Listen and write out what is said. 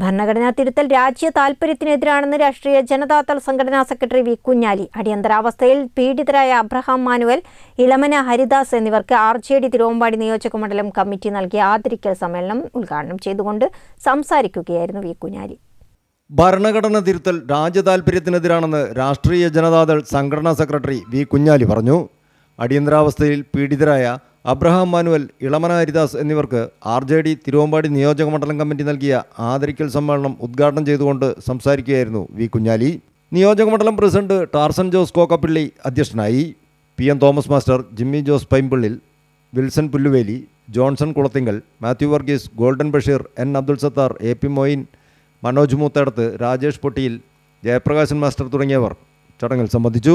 ഭരണഘടനാ തിരുത്തൽ രാജ്യ താൽപര്യത്തിനെതിരാണെന്ന് രാഷ്ട്രീയ ജനതാദൾ സംഘടനാ സെക്രട്ടറി വി. കുഞ്ഞാലി. അടിയന്തരാവസ്ഥയിൽ പീഡിതരായ അബ്രഹാം മാനുവൽ ഇളമന ഹരിദാസ് എന്നിവർക്ക് ആർ ജെ ഡി തിരുവമ്പാടി നിയോജക മണ്ഡലം കമ്മിറ്റി നൽകിയ ആദരിക്കൽ സമ്മേളനം ഉദ്ഘാടനം ചെയ്തുകൊണ്ട് സംസാരിക്കുകയായിരുന്നു വി. കുഞ്ഞാലി. ഭരണഘടന തിരുത്തൽ രാജ്യ താൽപര്യത്തിനെതിരാണെന്ന് രാഷ്ട്രീയ ജനതാദൾ സംഘടനാ സെക്രട്ടറി വി. കുഞ്ഞാലി പറഞ്ഞു. അടിയന്തരാവസ്ഥയിൽ പീഡിതരായ അബ്രഹാം മാനുവൽ ഇളമന ഹരിദാസ് എന്നിവർക്ക് ആർ ജെ ഡി തിരുവമ്പാടി നിയോജക മണ്ഡലം കമ്മിറ്റി നൽകിയ ആദരിക്കൽ സമ്മേളനം ഉദ്ഘാടനം ചെയ്തുകൊണ്ട് സംസാരിക്കുകയായിരുന്നു വി കുഞ്ഞാലി. നിയോജക മണ്ഡലം പ്രസിഡന്റ് ടാർസൻ ജോസ് കോക്കപ്പിള്ളി അധ്യക്ഷനായി P M Thomas master Jimmy Jose Paimpillil Wilson Pulluveli Johnson Kulathinkal Mathew Varghese Golden Basheer N Abdul Sathar A P Moin Manoj Moothadath Rajesh Pottayil Jayaprakashan master തുടങ്ങിയവർ ചടങ്ങിൽ സംബന്ധിച്ചു.